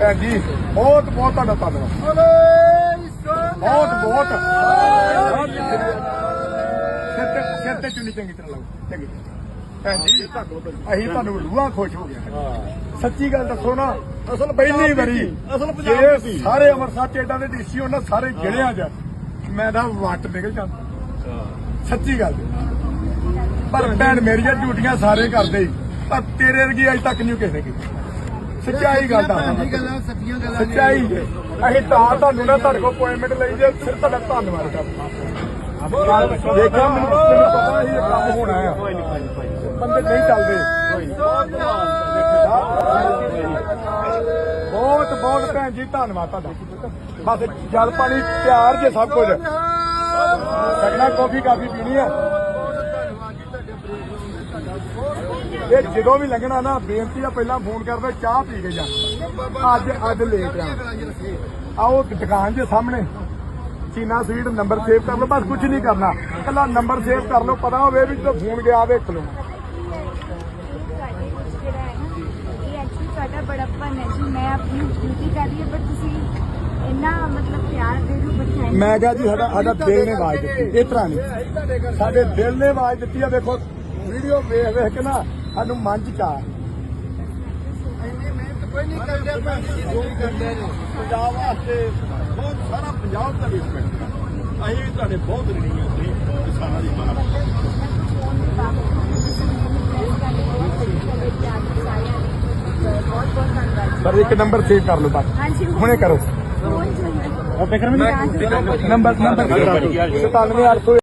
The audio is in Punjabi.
ਭੈਣ ਜੀ। ਬਹੁਤ ਬਹੁਤ ਤੁਹਾਡਾ ਧੰਨਵਾਦ। ਬਹੁਤ ਬਹੁਤ। ਸਿਰ ਤੇ ਸਿਰ ਤੇ ਚੁੰਨੀ ਚੰਗੀ ਤਰ੍ਹਾਂ ਲਾਓ ਚੰਗੀ ਭੈਣ ਜੀ ਅਸੀਂ ਤੁਹਾਨੂੰ ਰੂਹਾਂ ਖੁਸ਼ ਹੋ ਗਿਆ ਸੱਚੀ ਗੱਲ ਦੱਸੋ ਨਾ ਅਸਲ ਪਹਿਲੀ ਵਾਰੀ ਅਸਲ ਪੰਜਾਬ ਦੀ। ਸਾਰੇ ਅੰਮ੍ਰਿਤਸਰ ਚ ਏਡਾ ਦੇ ਡੀਸੀ ਹੋਣ ਨਾ ਸਾਰੇ ਗਿਣਿਆ ਜਾ ਮੈਂ ਤਾਂ ਵੱਟ ਨਿਕਲ ਜਾਂਦਾ। ਸੱਚੀ ਗੱਲ। ਪਰ ਭੈਣ ਮੇਰੀਆਂ ਡਿਊਟੀਆਂ ਸਾਰੇ ਕਰਦੇ ਪਰ ਤੇਰੇ ਵਰਗੀ ਅਜੇ ਤੱਕ ਨਹੀਂ ਕਿਸੇ ਨੇ ਕੀਤੀ। ਸੱਚਾਈ ਗੱਲ ਦਾ ਗੱਲਾਂ ਸੱਚੀਆਂ ਗੱਲਾਂ ਸੱਚਾਈ ਹੈ। ਅਸੀਂ ਤਾਂ ਤੁਹਾਨੂੰ ਨਾ ਤੁਹਾਡੇ ਕੋਲ ਅਪਾਇੰਟਮੈਂਟ ਲਈ ਜੇ ਸਿਰ ਤੁਹਾਡਾ ਧੰਨਵਾਦ ਕਰਦਾ ਦੇਖਿਆ ਮੈਨੂੰ ਪਤਾ ਸੀ ਇਹ ਕੰਮ ਹੋਣਾ ਆ ਬੰਦੇ ਨਹੀਂ ਚੱਲਦੇ। ਬਹੁਤ ਬਹੁਤ ਭੈਣ ਜੀ ਧੰਨਵਾਦ ਤੁਹਾਡਾ। ਬਸ ਜਲ ਪਾਣੀ ਪਿਆਰ ਜੇ ਸਭ ਕੁਝ। ਸਗਣਾ ਕਾਫੀ ਕਾਫੀ ਪੀਣੀ ਹੈ। ਇਹ ਜਦੋਂ ਵੀ ਲੰਘਣਾ ਨਾ, ਬੇਨਤੀ ਆ ਪਹਿਲਾਂ ਫੋਨ ਕਰਦੇ ਚਾਹ ਪੀ ਕੇ ਜਾ। ਅੱਜ ਅੱਜ ਲੇਟ ਆ। ਆਓ, ਦੁਕਾਨ ਦੇ ਸਾਹਮਣੇ। ਚੀਨਾ ਸਵੀਟ ਨੰਬਰ ਸੇਵ ਕਰ ਲਓ, ਬਸ ਕੁਝ ਨਹੀਂ ਕਰਨਾ। ਕੱਲਾ ਨੰਬਰ ਸੇਵ ਕਰ ਲਓ, ਪਤਾ ਹੋਵੇ ਵੀ ਜਦੋਂ ਫੋਨ ਗਿਆ ਵੇਖ ਲਓ ਤੁਹਾਡਾ ਬੜਾਪਨ ਹੈ ਜੀ ਮੈਂ ਆਪਣੀ ਡਿਊਟੀ ਕਰ ਰਹੀ ਹਾਂ ਪਰ ਤੁਸੀਂ ਇੰਨਾ ਮਤਲਬ ਪਿਆਰ ਦੇ ਦਿਓ ਬੱਚਿਆਂ ਮੈਂ ਕਿਹਾ ਜੀ, ਸਾਡਾ ਸਾਡਾ ਦਿਲ ਨੇ ਆਵਾਜ਼ ਦਿੱਤੀ। ਇਸ ਤਰ੍ਹਾਂ ਨਹੀਂ। ਸਾਡੇ ਦਿਲ ਨੇ ਆਵਾਜ਼ ਦਿੱਤੀ ਆ, ਵੇਖੋ। ਵੀਡੀਓ ਵੇਖ ਵੇਖ ਕੇ ਨਾ ਸਾਨੂੰ ਮਨ ਚ ਚਾਹ ਕੋਈ ਨਹੀਂ ਕਰਦੇ ਭੈਣ ਜੀ ਜੋ ਵੀ ਕਰਦੇ ਨੇ ਪੰਜਾਬ ਵਾਸਤੇ ਬਹੁਤ ਸਾਰਾ ਪੰਜਾਬ ਦਾ ਰਿਸਪੈਕਟ ਅਸੀਂ ਵੀ ਤੁਹਾਡੇ ਬਹੁਤ ਰਣੀ ਹਾਂ ਜੀ ਕਿਸਾਨਾਂ ਦੀ ਪਰ ਇੱਕ ਨੰਬਰ ਸੇਵ ਕਰ ਲਓ ਬਸ ਹਾਂਜੀ ਹੁਣੇ ਕਰੋ। Number number 97800